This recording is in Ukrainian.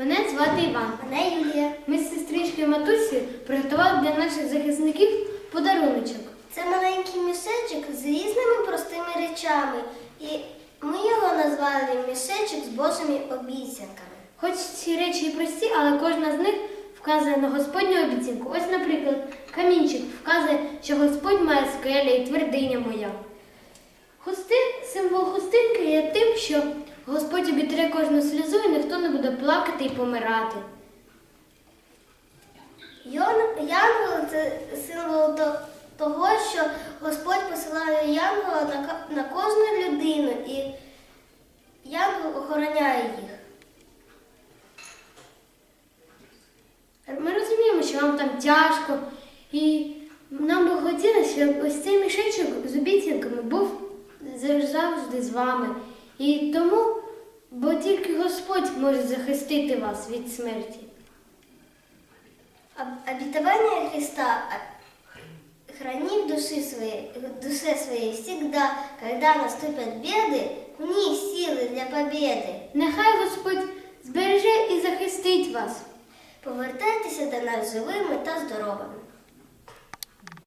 Мене звати Іван. Мене Юлія. Ми з сестричкою Матусі приготували для наших захисників подаруночок. Це маленький мішечок з різними простими речами. І ми його назвали мішечок з Божими обіцянками. Хоч ці речі і прості, але кожна з них вказує на Господню обіцянку. Ось, наприклад, камінчик вказує, що Господь має скеля і твердиня моя. Хустин, символ хустинки є тим, що Господь обітре кожну сльозу і ніхто не буде плакати і помирати. Янгол це символ того, що Господь посилає янгола на, на кожну людину і янгол охороняє їх. Ми розуміємо, що вам там тяжко, і нам би хотілося, щоб ось цей мішечок з обіцянками був завжди з вами. І тому, бо тільки Господь може захистити вас від смерті. Об- Обетование Христа а- храни в души своей, в душе своей всегда, когда наступят беды, в них силы для победы. Нехай Господь збереже і захистить вас. Повертайтеся до нас живими та здоровими.